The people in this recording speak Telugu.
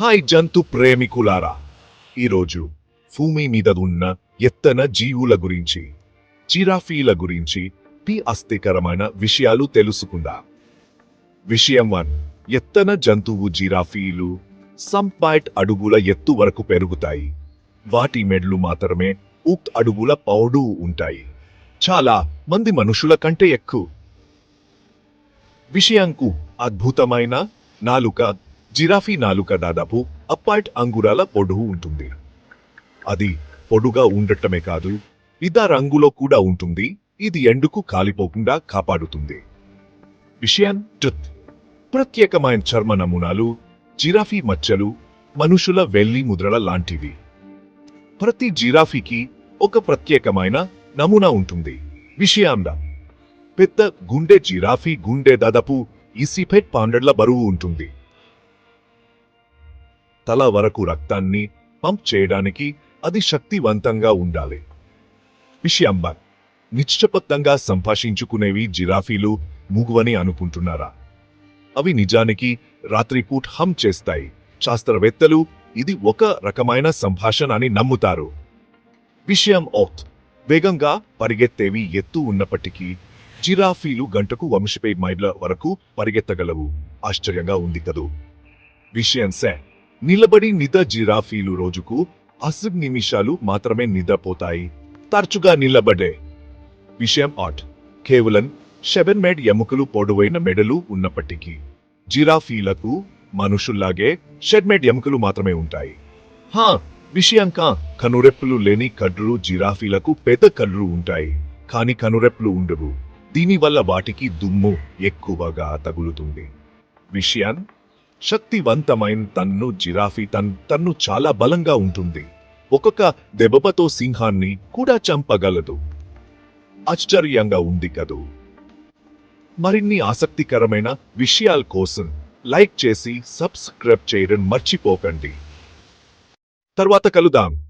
హాయ్ జంతు ప్రేమికులారా ఈరోజు భూమి మీద ఉన్న ఎత్తన జీవుల గురించి జిరాఫీల గురించి పి అస్థికరమైన విషయాలు తెలుసుకుందా. విషయం వన్ ఎత్తన జంతువు జిరాఫీలు సంపాయిట్ అడుగుల ఎత్తు వరకు పెరుగుతాయి. వాటి మెడ్లు మాత్రమే ఉక్ అడుగుల పౌడు ఉంటాయి. చాలా మంది మనుషుల కంటే ఎక్కువ. విషయంకు అద్భుతమైన నాలుక జిరాఫీ నాలుక దాదాపు అప్పాయిట్ అంగురాల పొడుగు ఉంటుంది. అది పొడుగా ఉండటమే కాదు ఇద రంగులో కూడా ఉంటుంది ఇది ఎండుకు కాలిపోకుండా కాపాడుతుంది. విషయం టుత్ ప్రత్యేకమైన చర్మ నమూనాలు జిరాఫీ మచ్చలు మనుషుల వెల్లి ముద్రల లాంటివి. ప్రతి జిరాఫీకి ఒక ప్రత్యేకమైన నమూనా ఉంటుంది. విషయాంగా పెద్ద గుండె జిరాఫీ గుండె దాదాపు ఇసిఫెట్ పాండర్ల బరువు ఉంటుంది. తల వరకు రక్తాన్ని పంప్ చేయడానికి అది శక్తివంతంగా ఉండాలి. విషయంబ నిశ్చపత్తంగా సంభాషించుకునేవి జిరాఫీలు మూగువని అనుకుంటున్నారా? అవి నిజానికి రాత్రిపూట్ హమ్ చేస్తాయి. శాస్త్రవేత్తలు ఇది ఒక రకమైన సంభాషణ అని నమ్ముతారు. విషయం ఓత్. వేగంగా పరిగెత్తేవి ఎత్తు ఉన్నప్పటికీ జిరాఫీలు గంటకు వంశపై మైళ్ళ వరకు పరిగెత్తగలవు. ఆశ్చర్యంగా ఉంది కదూ. విషయం సే. నిలబడి నిద జిరాఫీలు రోజుకు అసలు నిమిషాలు మాత్రమే నిద్రపోతాయి. తరచుగా నిలబడే విషయం ఆట్ కేవలం షెబెన్ మెడ్ ఎముకలు పొడవైన మెడలు ఉన్నప్పటికీ జిరాఫీలకు మనుషుల్లాగే షెడ్మెడ్ ఎముకలు మాత్రమే ఉంటాయి. హా విషయంకా కనురెప్పులు లేని కడ్రు జిరాఫీలకు పెద్ద కళ్ళు ఉంటాయి. కాని కనురెప్పులు ఉండవు. దీనివల్ల వాటికి దుమ్ము ఎక్కువగా తగులుతుంది. విషయం శక్తివంతమైన తన్ను జిరాఫీ తన్ తన్ను చాలా బలంగా ఉంటుంది. ఒక్కొక్క దెబ్బతో సింహాన్ని కూడా చంపగలదు. ఆశ్చర్యంగా ఉంది కదూ. మరిన్ని ఆసక్తికరమైన విషయాల కోసం లైక్ చేసి సబ్స్క్రైబ్ చేయడం మర్చిపోకండి. తర్వాత కలుదాం